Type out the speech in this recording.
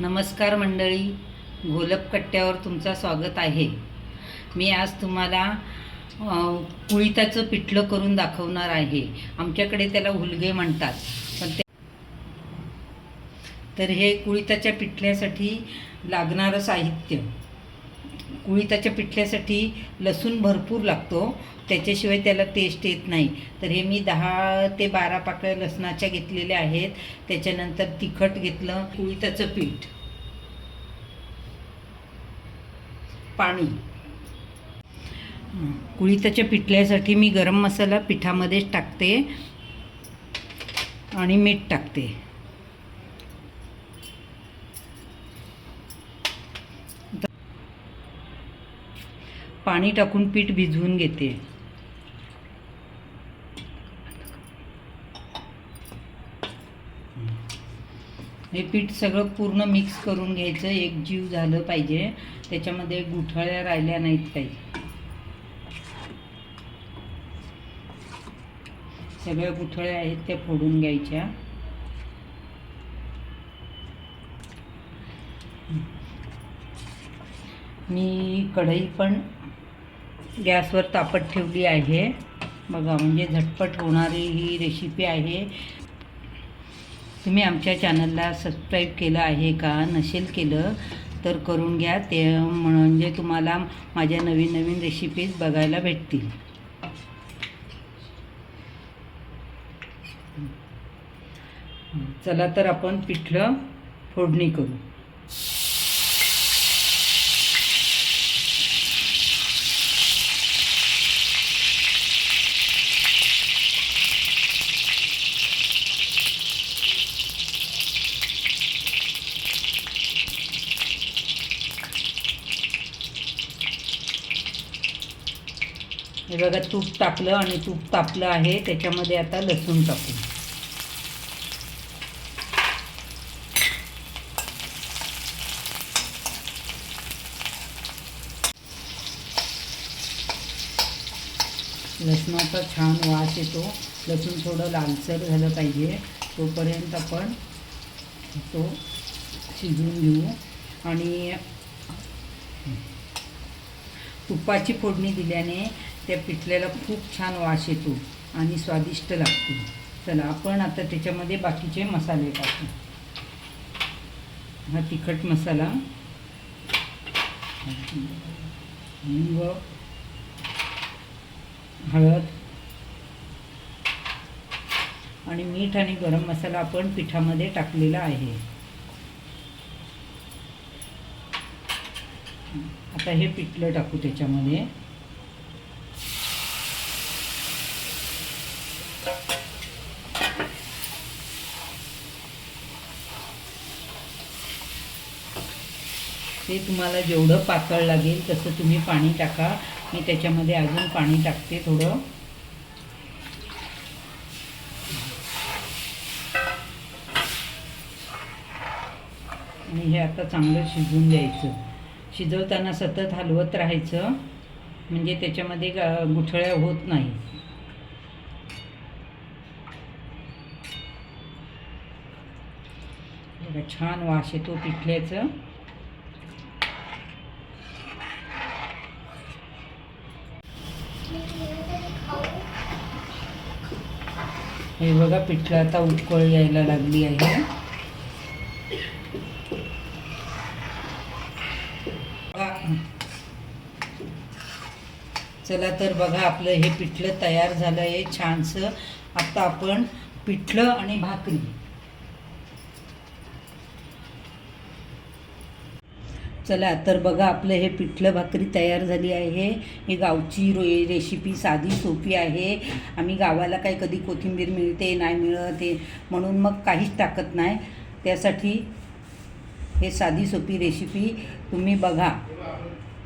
नमस्कार मंडळी घोलपकट्ट्यावर तुमचं स्वागत आहे. मी आज तुम्हाला कुळिताचं पिठलं करून दाखवणार आहे. आमच्याकडे त्याला हुलगे म्हणतात. पण ते तर हे कुळिताच्या पिठल्यासाठी लागणारं साहित्य. कुळिताच्या पिठल्यासाठी लसूण भरपूर लागतो. त्याच्याशिवाय त्याला टेस्ट येत नाही. तर हे मी दहा ते बारा पाकळ्या लसणाच्या घेतलेल्या आहेत. त्याच्यानंतर तिखट घेतलं. कुळिताचं पीठ. पाणी. हं, पिठल्यासाठी मी गरम मसाला पिठामध्येच टाकते. आणि मीठ टाकते. पाणी टाकून पीठ भिजवून घेते. हे पीठ सगळं पूर्ण मिक्स करून घ्यायचं. एक जीव झालं पाहिजे. त्याच्यामध्ये गुठळ्या राहिल्या नाहीत काही. सगळ्या गुठळ्या आहेत त्या फोडून घ्यायच्या. मी कढई पण गॅसवर तापत ठेवली आहे. बघा म्हणजे झटपट होणारी ही रेसिपी आहे. तुम्ही आमच्या चॅनलला सबस्क्राईब केलं आहे का नसेल केलं तर करून घ्या. ते म्हणजे तुम्हाला माझ्या नवीन नवीन रेसिपीज बघायला भेटतील. चला तर आपण पिठलं फोडणी करू. हे बघा तूप टाकलं आणि तूप तापलं आहे. त्याच्यामध्ये आता लसूण टाकू. लसणाचा छान वास येतो. लसूण थोडं लालसर झालं पाहिजे. तोपर्यंत आपण तो शिजवून घेऊ. आणि तुपाची फोडणी दिल्याने त्या पिठल्याला खूप छान वास येतो आणि स्वादिष्ट लागतो. चला आपण आता त्याच्यामध्ये बाकीचे मसाले टाकू. हा तिखट मसाला. हिंग हळद आणि मीठ आणि गरम मसाला आपण पिठामध्ये टाकलेला आहे. आता हे पिठलं टाकू त्याच्यामध्ये. ते तुम्हाला जेवढं पातळ लागेल तसं तुम्ही पाणी टाका. मी त्याच्यामध्ये अजून पाणी टाकते थोडं. आणि हे आता चांगलं शिजवून द्यायचं शिजवताना सतत हलवत राहायचं. म्हणजे त्याच्यामध्ये गुठळ्या होत नाही. बघा, छान वास येतो पिठल्याचं. हे बघा पिठलं आता उकळ यायला लागली आहे. चला तर बघा आपलं हे पिठलं तयार झालं आहे छानसं. आता आपण पिठलं आणि भाकरी. चला तर बघा आपलं हे पिठलं भाकरी तयार झाली आहे. ही गावची रे रेसिपी साधी सोपी आहे. आम्ही गावाला काही कधी कोथिंबीर मिळते नाही मिळत म्हणून मग काहीच टाकत नाही. त्यासाठी हे साधी सोपी रेसिपी तुम्ही बघा.